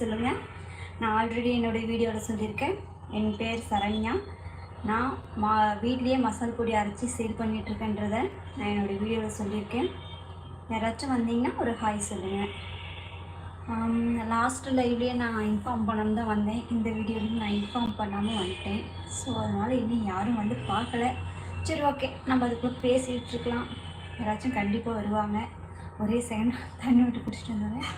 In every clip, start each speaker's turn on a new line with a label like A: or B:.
A: சொல்லுங்கள் நான் ஆல்ரெடி என்னுடைய வீடியோவில் சொல்லியிருக்கேன். என் பேர் சரண்யா. நான் மா வீட்லேயே மசால் பொடி அரைச்சி சேல் பண்ணிகிட்ருக்கேன்றத நான் என்னுடைய வீடியோவில் சொல்லியிருக்கேன். யாராச்சும் வந்தீங்கன்னா ஒரு ஹாய் சொல்லுங்கள் லாஸ்ட் லைவ்லேயே நான் இன்ஃபார்ம் பண்ணாமல் தான் வந்தேன். இந்த வீடியோலையும் நான் இன்ஃபார்ம் பண்ணாமல் வந்துட்டேன். ஸோ அதனால் இன்னும் யாரும் வந்து பார்க்கல. சரி ஓகே நம்ம அதுக்குள்ளே பேசிகிட்டு இருக்கலாம். யாராச்சும் கண்டிப்பாக வருவாங்க. ஒரே செகண்ட் தண்ணி விட்டு குடிச்சிட்டு வந்தேன்.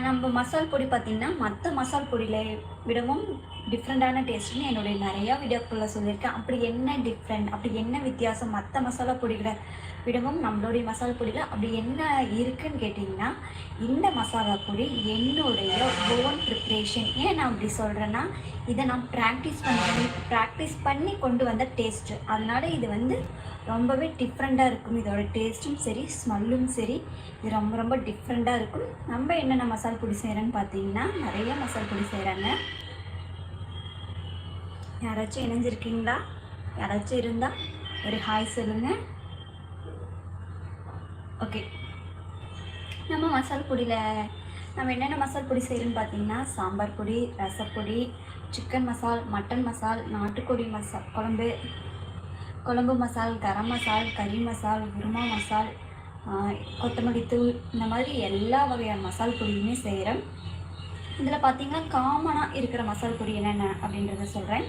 A: நம்ம மசால் பொடி பார்த்திங்கன்னா மற்ற மசால் பொடியில் விடவும் டிஃப்ரெண்ட்டான டேஸ்ட்னு என்னுடைய நிறையா வீடியோக்குள்ளே சொல்லியிருக்கேன். அப்படி என்ன டிஃப்ரெண்ட் அப்படி என்ன வித்தியாசம்? மற்ற மசாலா பொடிகளை விடவும் நம்மளுடைய மசாலா பொடியில் அப்படி என்ன இருக்குன்னு கேட்டிங்கன்னா இந்த மசாலா பொடி என்னுடைய ஓன் ப்ரிப்ரேஷன் ஏன் நான் அப்படி சொல்கிறேன்னா இதை நான் ப்ராக்டிஸ் பண்ணி ப்ராக்டிஸ் பண்ணி கொண்டு வந்த டேஸ்ட்டு அதனால் இது வந்து ரொம்பவே டிஃப்ரெண்ட்டாக இருக்கும். இதோட டேஸ்ட்டும் சரி ஸ்மெல்லும் சரி இது ரொம்ப ரொம்ப டிஃப்ரெண்ட்டாக இருக்கும். நம்ம என்னென்ன மசாலா பொடி செய்கிறேன்னு பார்த்தீங்கன்னா நிறைய மசாலா பொடி செய்கிறாங்க யாராச்சும் இணைஞ்சிருக்கீங்களா? யாராச்சும் இருந்தால் ஒரு ஹாய் சொல்லுங்கள் ஓகே நம்ம மசால் பொடியில் நம்ம என்னென்ன மசால் பொடி செய்கிறோன்னு பார்த்தீங்கன்னா சாம்பார் பொடி ரசப்பொடி சிக்கன் மசால் மட்டன் மசால் நாட்டுக்கோழி மசால் குழம்பு குழம்பு மசால் கரம் மசால் கறி மசால் குருமா மசால் கொத்தமல்லி தூள் இந்த மாதிரி எல்லா வகையான மசால் பொடியுமே செய்கிறேன் இதில் பார்த்தீங்கன்னா காமனாக இருக்கிற மசால் பொடி என்னென்ன அப்படின்றத சொல்கிறேன்.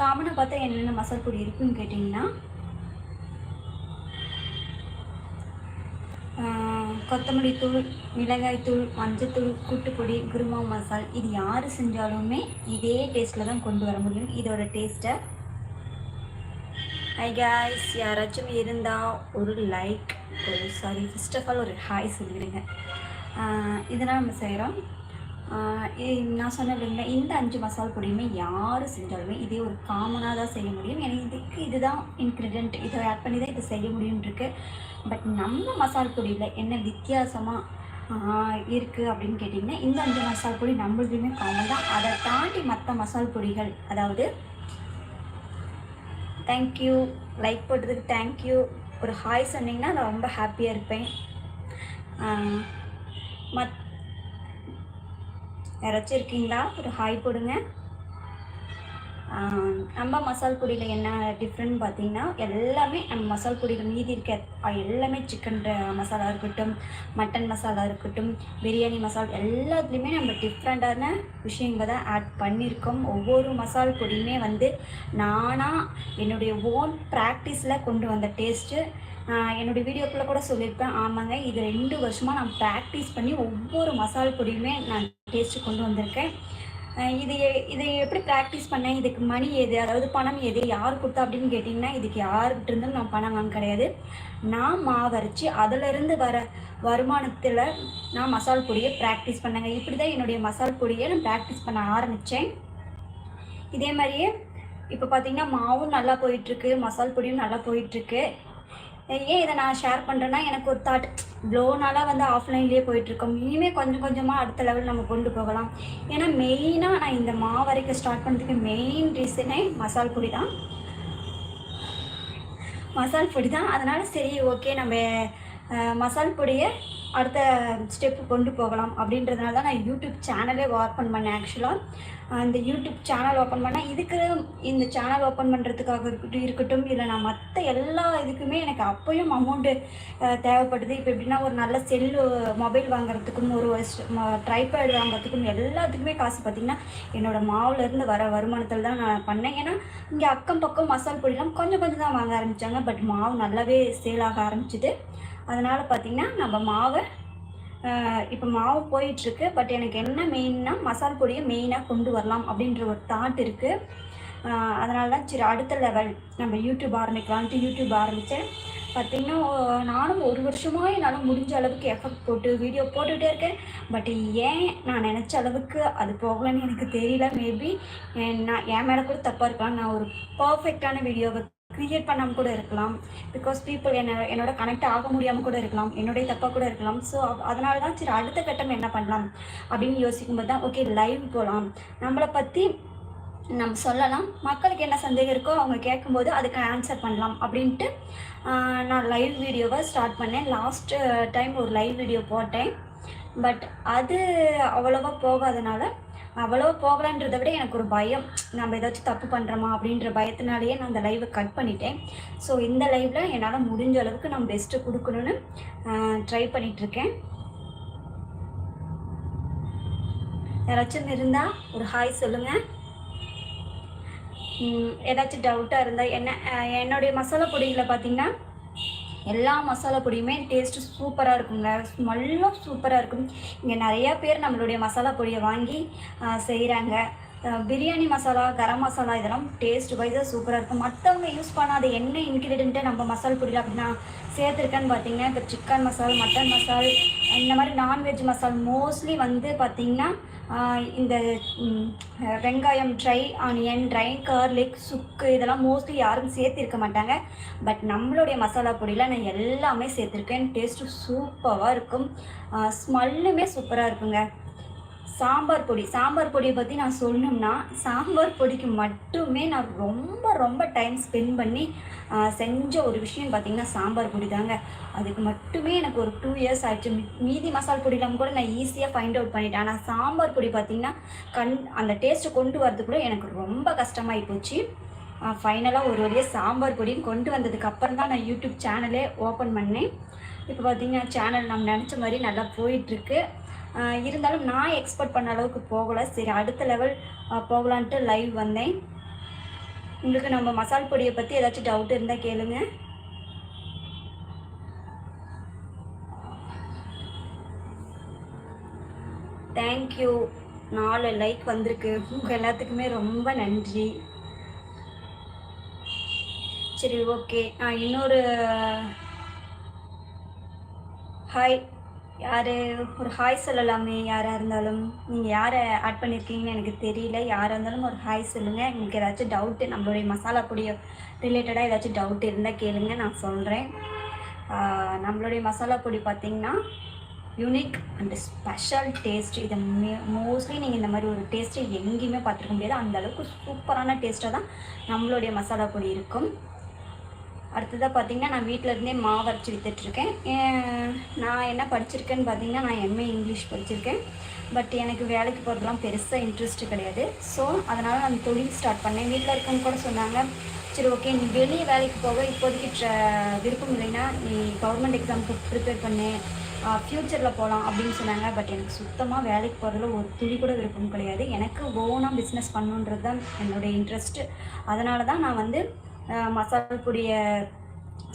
A: காமனாக பார்த்தா என்னென்ன மசால் பொடி இருக்குன்னு கேட்டிங்கன்னா கொத்தமல்லி தூள் மிளகாய் தூள் மஞ்சத்தூள் கூட்டுப்பொடி குருமா மசால் இது யார் செஞ்சாலுமே இதே டேஸ்ட்டில் தான் கொண்டு வர முடியும். இதோட டேஸ்ட்டை ஹை காய்ஸ் யாராச்சும் இருந்தால் ஒரு லைக் ஒரு சாரி ஃபஸ்ட் ஆஃப் ஆல் ஒரு ஹாய் சொல்லிடுங்க. இதெல்லாம் நம்ம செய்கிறோம். நான் சொன்னேன் இல்லைங்களா இந்த அஞ்சு மசால் பொடியுமே யார் செஞ்சாலுமே இதே ஒரு காமனாக தான் செய்ய முடியும். ஏன்னா இதுக்கு இதுதான் இன்க்ரீடியன்ட் இதை ஆட் பண்ணி தான் இதை செய்ய முடியும்னு இருக்கு பட் நம்ம மசால் பொடியில் என்ன வித்தியாசமாக இருக்குது அப்படின்னு கேட்டிங்கன்னா இந்த அஞ்சு மசால் பொடி நம்மளுதுமே காமன் தான். அதை தாண்டி மற்ற மசால் பொடிகள் அதாவது தேங்க்யூ லைக் போட்டதுக்கு தேங்க்யூ ஒரு ஹாய் சொன்னிங்கன்னா நான் ரொம்ப ஹாப்பியாக இருப்பேன். மத் யாராச்சும் இருக்கீங்களா ஒரு ஹாய் போடுங்க. நம்ம மசால் பொடியில் என்ன டிஃப்ரெண்ட் பார்த்தீங்கன்னா எல்லாமே நம்ம மசால் பொடியில் மீதி இருக்க எல்லாமே சிக்கன் மசாலா இருக்கட்டும் மட்டன் மசாலா இருக்கட்டும் பிரியாணி மசால் எல்லாத்துலேயுமே நம்ம டிஃப்ரெண்ட்டான விஷயங்களை தான் ஆட் பண்ணியிருக்கோம். ஒவ்வொரு மசால் பொடியுமே வந்து நானாக என்னுடைய ஓன் ப்ராக்டிஸில் கொண்டு வந்த டேஸ்ட்டு என்னுடைய வீடியோக்குள்ளே கூட சொல்லியிருப்பேன். ஆமாங்க இது ரெண்டு வருஷமாக நான் ப்ராக்டிஸ் பண்ணி ஒவ்வொரு மசால் பொடியுமே நான் டேஸ்ட்டு கொண்டு வந்திருக்கேன். இது இதை எப்படி ப்ராக்டிஸ் பண்ணேன்? இதுக்கு மணி எது? அதாவது பணம் எது? யார் கொடுத்தா அப்படின்னு கேட்டிங்கன்னா இதுக்கு யாருக்கிட்ட இருந்தும் நான் பணம் வாங்க கிடையாது. நான் மாவரைச்சி அதிலிருந்து வர வருமானத்தில் நான் மசால் பொடியை ப்ராக்டிஸ் பண்ணேங்க. இப்படி தான் என்னுடைய மசால் பொடியை நான் ப்ராக்டிஸ் பண்ண ஆரம்பித்தேன் இதே மாதிரியே இப்போ பார்த்திங்கன்னா மாவும் நல்லா போயிட்டுருக்கு மசால் பொடியும் நல்லா போயிட்டுருக்கு ஏன் இதை நான் ஷேர் பண்ணுறேன்னா எனக்கு ஒரு தாட் இவ்வளோ நாளாக வந்து ஆஃப்லைன்லேயே போயிட்டுருக்கோம். இனிமேல் கொஞ்சம் கொஞ்சமாக அடுத்த லெவல் நம்ம கொண்டு போகலாம். ஏன்னா மெயினாக நான் இந்த மாவரைக்க ஸ்டார்ட் பண்ணுறதுக்கு மெயின் ரீசனே மசால் பொடி தான். மசால் பொடி தான். அதனால் சரி ஓகே நம்ம மசால் பொடியை அடுத்த ஸ்டெப்பு கொண்டு போகலாம் அப்படின்றதுனால தான் நான் யூடியூப் சேனலே ஓப்பன் பண்ணேன் ஆக்சுவலாக அந்த யூடியூப் சேனல் ஓப்பன் பண்ணால் இதுக்கு இந்த சேனல் ஓப்பன் பண்ணுறதுக்காக இருக்கட்டும் இருக்கட்டும் இல்லை நான் மற்ற எல்லா இதுக்குமே எனக்கு அப்போயும் அமௌண்ட்டு தேவைப்படுது. இப்போ எப்படின்னா ஒரு நல்ல செல்லு மொபைல் வாங்குறதுக்கும் ஒரு ட்ரைபேட் வாங்குறதுக்கும் எல்லாத்துக்குமே காசு பார்த்திங்கன்னா என்னோடய மாவுலேருந்து வர வருமானத்தில் தான் நான் பண்ணேன். ஏன்னா இங்கே அக்கம் பக்கம் மசால் பொடிலாம் கொஞ்சம் கொஞ்சம் தான் வாங்க ஆரம்பித்தாங்க பட் மாவு நல்லாவே சேல் ஆக ஆரம்பிச்சிது. அதனால் பார்த்திங்கன்னா நம்ம மாவை இப்போ மாவு போயிட்டுருக்கு. பட் எனக்கு என்ன மெயின்னா மசால் பொடியை மெயினாக கொண்டு வரலாம் அப்படின்ற ஒரு தாட் இருக்குது அதனால தான் சரி அடுத்த லெவல் நம்ம யூடியூப் ஆரம்பிக்கலான்ட்டு யூடியூப் ஆரம்பித்தேன் பார்த்திங்கன்னா நானும் ஒரு வருஷமாக என்னால் முடிஞ்ச அளவுக்கு எஃபெக்ட் போட்டு வீடியோ போட்டுகிட்டே இருக்கேன். பட் ஏன் நான் நினச்ச அளவுக்கு அது போகலன்னு எனக்கு தெரியல. மேபி நான் என் மேலே கூட தப்பாக இருக்கலாம். நான் ஒரு பர்ஃபெக்டான வீடியோவை க்ரியேட் பண்ணாமல் கூட இருக்கலாம். பிகாஸ் பீப்புள் என்ன என்னோட கனெக்ட் ஆக முடியாமல் கூட இருக்கலாம். என்னுடைய தப்பாக கூட இருக்கலாம். ஸோ அதனால தான் சரி அடுத்த கட்டம் என்ன பண்ணலாம்? அப்படின்னு யோசிக்கும்போது தான் ஓகே லைவ் போகலாம் நம்மளை பற்றி நம்ம சொல்லலாம். மக்களுக்கு என்ன சந்தேகம் இருக்கோ அவங்க கேட்கும்போது அதுக்கு ஆன்சர் பண்ணலாம். அப்படின்ட்டு நான் லைவ் வீடியோவை ஸ்டார்ட் பண்ணேன். லாஸ்ட்டு டைம் ஒரு லைவ் வீடியோ போட்டேன். பட் அது அவ்வளோவா போகாதனால அவ்வளோ போகலான்றதை விட எனக்கு ஒரு பயம். நம்ம ஏதாச்சும் தப்பு பண்ணுறோமா அப்படின்ற பயத்தினாலேயே நான் அந்த லைவை கட் பண்ணிட்டேன். ஸோ இந்த லைவில் என்னால் முடிஞ்ச அளவுக்கு நான் பெஸ்ட்டு கொடுக்கணுன்னு ட்ரை பண்ணிகிட்ருக்கேன் யாராச்சும் இருந்தால் ஒரு ஹாய் சொல்லுங்கள் ஏதாச்சும் டவுட்டாக இருந்தால் என்ன என்னுடைய மசாலா பொடியில் பார்த்தீங்கன்னா எல்லா மசாலா பொடியுமே டேஸ்ட்டு சூப்பராக இருக்குங்க. ஸ்மெல்லும் சூப்பராக இருக்கும். இங்கே நிறையா பேர் நம்மளுடைய மசாலா பொடியை வாங்கி செய்கிறாங்க பிரியாணி மசாலா கரம் மசாலா இதெல்லாம் டேஸ்ட் வைஸாக சூப்பராக இருக்கும். மற்றவங்க யூஸ் பண்ணாத என்ன இன்க்ரீடியண்ட்டை நம்ம மசாலா பொடியில் அப்படின்னா சேர்த்துருக்கேன்னு பார்த்தீங்கன்னா இப்போ சிக்கன் மசால் மட்டன் மசால் இந்த மாதிரி நான்வெஜ் மசால் மோஸ்ட்லி வந்து பார்த்திங்கன்னா இந்த வெங்காயம் ட்ரை ஆனியன் ட்ரை கார்லிக் சுக்கு இதெல்லாம் மோஸ்ட்லி யாரும் சேர்த்திருக்க மாட்டாங்க. பட் நம்மளுடைய மசாலா பொடியில் நான் எல்லாமே சேர்த்துருக்கேன். டேஸ்ட்டு சூப்பராக இருக்கும். ஸ்மெல்லுமே சூப்பராக இருக்குங்க. சாம்பார் பொடி. சாம்பார் பொடியை பற்றி நான் சொல்லணும்னா சாம்பார் பொடிக்கு மட்டுமே நான் ரொம்ப ரொம்ப டைம் ஸ்பெண்ட் பண்ணி செஞ்ச ஒரு விஷயம் பார்த்திங்கன்னா சாம்பார் பொடி தாங்க. அதுக்கு மட்டுமே எனக்கு ஒரு டூ இயர்ஸ் ஆயிடுச்சு. மீதி மசால் பொடியெலாம் கூட நான் ஈஸியாக ஃபைண்ட் அவுட் பண்ணிட்டேன். ஆனால் சாம்பார் பொடி பார்த்திங்கன்னா கண் அந்த டேஸ்ட்டை கொண்டு வரதுக்குள்ளே எனக்கு ரொம்ப கஷ்டமாகி போச்சு. ஃபைனலாக ஒரு வழியாக சாம்பார் பொடியும் கொண்டு வந்ததுக்கு அப்புறம் தான் நான் யூடியூப் சேனலே ஓப்பன் பண்ணேன். இப்போ பார்த்திங்கன்னா சேனல் நம்ம நினச்ச மாதிரி நல்லா போயிட்டுருக்கு இருந்தாலும் நான் எக்ஸ்பெக்ட் பண்ண அளவுக்கு போகலை. சரி அடுத்த லெவல் போகலான்ட்டு லைவ் வந்தேன். உங்களுக்கு நம்ம மசால் பொடியை பற்றி ஏதாச்சும் டவுட் இருந்தால் கேளுங்க. தேங்க்யூ நாலு லைக் வந்திருக்கு. உங்கள் எல்லாத்துக்குமே ரொம்ப நன்றி. சரி ஓகே இன்னொரு ஹாய் யார்? ஒரு ஹாய் சொல்லலாமே யாராக இருந்தாலும். நீங்கள் யாரை ஆட் பண்ணியிருக்கீங்கன்னு எனக்கு தெரியல. யாராக இருந்தாலும் ஒரு ஹாய் சொல்லுங்கள் எனக்கு ஏதாச்சும் டவுட்டு நம்மளுடைய மசாலா பொடியை ரிலேட்டடாக ஏதாச்சும் டவுட் இருந்தால் கேளுங்க நான் சொல்கிறேன் நம்மளுடைய மசாலா பொடி பார்த்திங்கன்னா யூனிக் அண்ட் ஸ்பெஷல் டேஸ்ட் இதை மோஸ்ட்லி நீங்கள் இந்த மாதிரி ஒரு டேஸ்ட்டு எங்கேயுமே பார்த்துருக்க முடியாது. அந்தளவுக்கு சூப்பரான டேஸ்ட்டாக தான் நம்மளுடைய மசாலா பொடி இருக்கும். அடுத்ததாக பார்த்தீங்கன்னா நான் வீட்டில் இருந்தே மாவு அரைச்சி விற்றுட்ருக்கேன் நான் என்ன படிச்சிருக்கேன்னு பார்த்தீங்கன்னா நான் எம்ஏ இங்கிலீஷ் படிச்சிருக்கேன். பட் எனக்கு வேலைக்கு போகிறதுலாம் பெருசாக இன்ட்ரெஸ்ட்டு கிடையாது. ஸோ அதனால் நான் தொழில் ஸ்டார்ட் பண்ணேன். வீட்டில் இருக்கவங்க கூட சொன்னாங்க சரி ஓகே நீ வெளியே வேலைக்கு போக இப்போதைக்கு விருப்பம் இல்லைன்னா நீ கவர்மெண்ட் எக்ஸாமுக்கு ப்ரிப்பேர் பண்ணு. ஃப்யூச்சரில் போகலாம் அப்படின்னு சொன்னாங்க. பட் எனக்கு சுத்தமாக வேலைக்கு போகிறதுல ஒரு துளி கூட விருப்பம் கிடையாது. எனக்கு ஓனாக பிஸ்னஸ் பண்ணுன்றது தான் என்னுடைய இன்ட்ரெஸ்ட்டு அதனால தான் நான் வந்து மசாலா பொடியை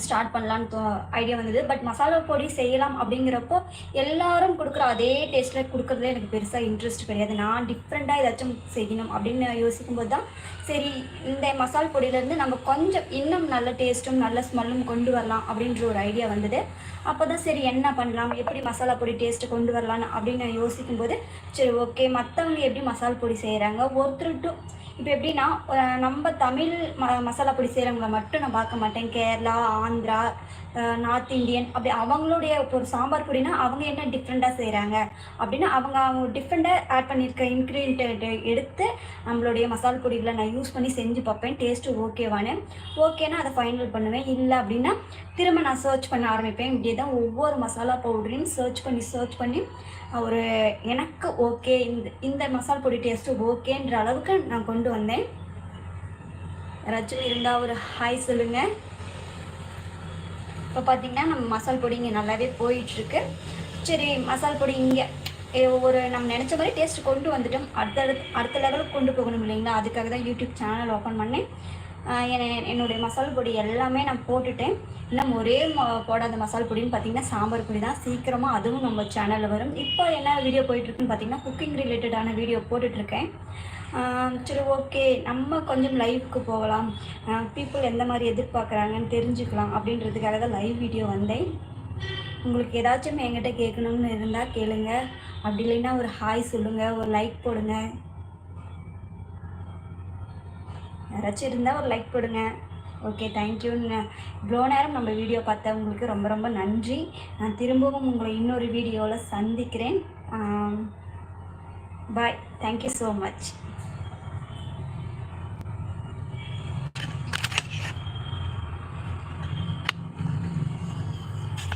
A: ஸ்டார்ட் பண்ணலான்னு ஐடியா வந்தது. பட் மசாலா பொடி செய்யலாம் அப்படிங்கிறப்போ எல்லாரும் கொடுக்குற அதே டேஸ்ட்டில் கொடுக்குறதுல எனக்கு பெருசாக இன்ட்ரெஸ்ட் கிடையாது. நான் டிஃப்ரெண்ட்டாக ஏதாச்சும் செய்யணும் அப்படின்னு யோசிக்கும்போது தான் சரி இந்த மசால் பொடியிலேருந்து நம்ம கொஞ்சம் இன்னும் நல்ல டேஸ்ட்டும் நல்ல ஸ்மெல்லும் கொண்டு வரலாம் அப்படின்ற ஒரு ஐடியா வந்தது. அப்போ தான் சரி என்ன பண்ணலாம்? எப்படி மசாலா பொடி டேஸ்ட்டு கொண்டு வரலான்னு அப்படின்னு யோசிக்கும்போது சரி ஓகே மற்றவங்க எப்படி மசால் பொடி செய்கிறாங்க ஒருத்தர் டு இப்போ எப்படின்னா நம்ம தமிழ் ம மசாலா பொடி செய்கிறவங்கள மட்டும் நான் பார்க்க மாட்டேன். கேரளா ஆந்திரா நார்த் இந்தியன் அப்படி அவங்களுடைய ஒரு சாம்பார் பொடினா அவங்க என்ன டிஃப்ரெண்ட்டாக செய்கிறாங்க அப்படின்னா அவங்க அவங்க டிஃப்ரெண்ட்டாக ஆட் பண்ணியிருக்க இன்க்ரீடியன்ட் எடுத்து நம்மளுடைய மசாலா பொடிகளை நான் யூஸ் பண்ணி செஞ்சு பார்ப்பேன். டேஸ்ட்டு ஓகேவானு ஓகேனா அதை ஃபைனல் பண்ணுவேன். இல்லை அப்படின்னா திரும்ப நான் சர்ச் பண்ண ஆரம்பிப்பேன். இப்படியே தான் ஒவ்வொரு மசாலா பவுடரையும் சர்ச் பண்ணி சர்ச் பண்ணி ஒரு எனக்கு ஓகே இந்த இந்த மசாலா பொடி டேஸ்ட்டு ஓகேன்ற அளவுக்கு நான் கொண்டு கொண்டு வந்தேன். யாராச்சும் இருந்தால் ஒரு ஹாய் சொல்லுங்கள் இப்போ பார்த்திங்கன்னா நம்ம மசால் பொடி இங்கே நல்லாவே போயிட்டுருக்கு. சரி மசால் பொடி இங்கே ஒரு நம்ம நினச்ச மாதிரி டேஸ்ட் கொண்டு வந்துட்டோம். அடுத்த அடுத்த லெவலுக்கு கொண்டு போகணும் இல்லைங்களா? அதுக்காக தான் யூடியூப் சேனல் ஓப்பன் பண்ணேன். என்னுடைய மசால் பொடி எல்லாமே நான் போட்டுட்டேன். இன்னும் ஒரே போடாத மசால் பொடின்னு பார்த்தீங்கன்னா சாம்பார் பொடி தான். சீக்கிரமாக அதுவும் நம்ம சேனலில் வரும். இப்போ என்ன வீடியோ போயிட்டுருக்குன்னு பார்த்தீங்கன்னா குக்கிங் ரிலேட்டடான வீடியோ போட்டுட்ருக்கேன் சரி ஓகே. நம்ம கொஞ்சம் லைவுக்கு போகலாம். பீப்புள் எந்த மாதிரி எதிர்பார்க்குறாங்கன்னு தெரிஞ்சுக்கலாம் அப்படின்றதுக்காக தான் லைவ் வீடியோ வந்தேன். உங்களுக்கு ஏதாச்சும் என்கிட்ட கேட்கணும்னு இருந்தால் கேளுங்க. அப்படி இல்லைன்னா ஒரு ஹாய் சொல்லுங்கள் ஒரு லைக் போடுங்க. யாராச்சும் இருந்தால் ஒரு லைக் போடுங்க. ஓகே தேங்க்யூன்னு இவ்வளோ நேரம் நம்ம வீடியோ பார்த்தவங்களுக்கு ரொம்ப ரொம்ப நன்றி. நான் திரும்பவும் உங்களை இன்னொரு வீடியோவில் சந்திக்கிறேன். Bye thank you so much